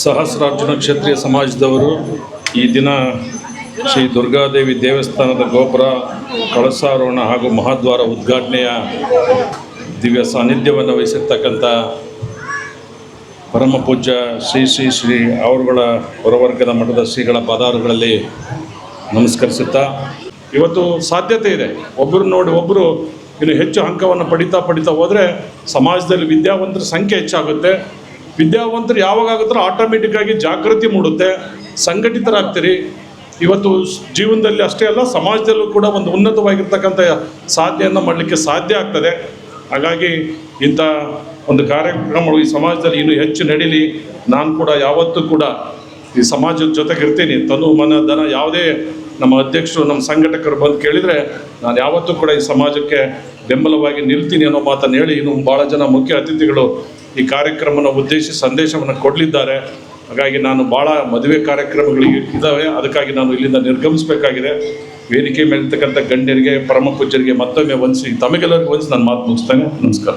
ಸಹಸ್ರಾರ್ಜುನ ಕ್ಷತ್ರಿಯ ಸಮಾಜದವರು ಈ ದಿನ ಶ್ರೀ ದುರ್ಗಾದೇವಿ ದೇವಸ್ಥಾನದ ಗೋಪುರ, ಕಳಸಾರೋಹಣ ಹಾಗೂ ಮಹಾದ್ವಾರ ಉದ್ಘಾಟನೆಯ ದಿವ್ಯ ಸಾನ್ನಿಧ್ಯವನ್ನು ವಹಿಸಿರ್ತಕ್ಕಂಥ ಪರಮ ಪೂಜ್ಯ ಶ್ರೀ ಶ್ರೀ ಶ್ರೀ ಅವರುಗಳ ಹೊರವರ್ಗದ ಮಠದ ಶ್ರೀಗಳ ಪದಾರುಗಳಲ್ಲಿ ನಮಸ್ಕರಿಸುತ್ತಾ, ಇವತ್ತು ಸಾಧ್ಯತೆ ಇದೆ. ಒಬ್ಬರು ನೋಡಿ ಒಬ್ಬರು ಇನ್ನು ಹೆಚ್ಚು ಅಂಕವನ್ನು ಪಡಿತಾ ಪಡಿತಾ ಹೋದರೆ ಸಮಾಜದಲ್ಲಿ ವಿದ್ಯಾವಂತರ ಸಂಖ್ಯೆ ಹೆಚ್ಚಾಗುತ್ತೆ. ವಿದ್ಯಾವಂತರು ಯಾವಾಗ ಆಟೋಮೆಟಿಕ್ಕಾಗಿ ಆಟೋಮೆಟಿಕ್ ಆಗಿ ಜಾಗೃತಿ ಮೂಡುತ್ತೆ, ಸಂಘಟಿತರಾಗ್ತೀರಿ. ಇವತ್ತು ಜೀವನದಲ್ಲಿ ಅಷ್ಟೇ ಅಲ್ಲ, ಸಮಾಜದಲ್ಲೂ ಕೂಡ ಒಂದು ಉನ್ನತವಾಗಿರ್ತಕ್ಕಂಥ ಸಾಧನೆಯನ್ನು ಮಾಡಲಿಕ್ಕೆ ಸಾಧ್ಯ ಆಗ್ತದೆ. ಹಾಗಾಗಿ ಇಂಥ ಒಂದು ಕಾರ್ಯಕ್ರಮಗಳು ಈ ಸಮಾಜದಲ್ಲಿ ಇನ್ನೂ ಹೆಚ್ಚು ನಡೀಲಿ. ನಾನು ಕೂಡ ಯಾವತ್ತೂ ಕೂಡ ಈ ಸಮಾಜದ ಜೊತೆಗಿರ್ತೀನಿ. ತನು, ಮನ, ಧನ ಯಾವುದೇ ನಮ್ಮ ಅಧ್ಯಕ್ಷರು, ನಮ್ಮ ಸಂಘಟಕರು ಬಂದು ಕೇಳಿದರೆ, ನಾನು ಯಾವತ್ತೂ ಕೂಡ ಈ ಸಮಾಜಕ್ಕೆ ಬೆಂಬಲವಾಗಿ ನಿಲ್ತೀನಿ ಅನ್ನೋ ಮಾತನ್ನು ಹೇಳಿ ಇನ್ನು ಭಾಳ ಜನ ಮುಖ್ಯ ಅತಿಥಿಗಳು ಈ ಕಾರ್ಯಕ್ರಮನ ಉದ್ದೇಶಿಸಿ ಸಂದೇಶವನ್ನು ಕೊಡಲಿದ್ದಾರೆ. ಹಾಗಾಗಿ ನಾನು ಭಾಳ ಮದುವೆ ಕಾರ್ಯಕ್ರಮಗಳಿಗೆ ಇದ್ದಾವೆ. ಅದಕ್ಕಾಗಿ ನಾನು ಇಲ್ಲಿಂದ ನಿರ್ಗಮಿಸಬೇಕಾಗಿದೆ. ವೇದಿಕೆ ಮೇಲಿರ್ತಕ್ಕಂಥ ಗಣ್ಯರಿಗೆ ಪರಮ ಪೂಜ್ಯರಿಗೆ ಮತ್ತೊಮ್ಮೆ ವಂದಿಸಿ ತಮಗೆಲ್ಲರಿಗೂ ವಂದಿಸಿ ನಾನು ಮಾತು ಮುಗಿಸ್ತೇನೆ. ನಮಸ್ಕಾರ.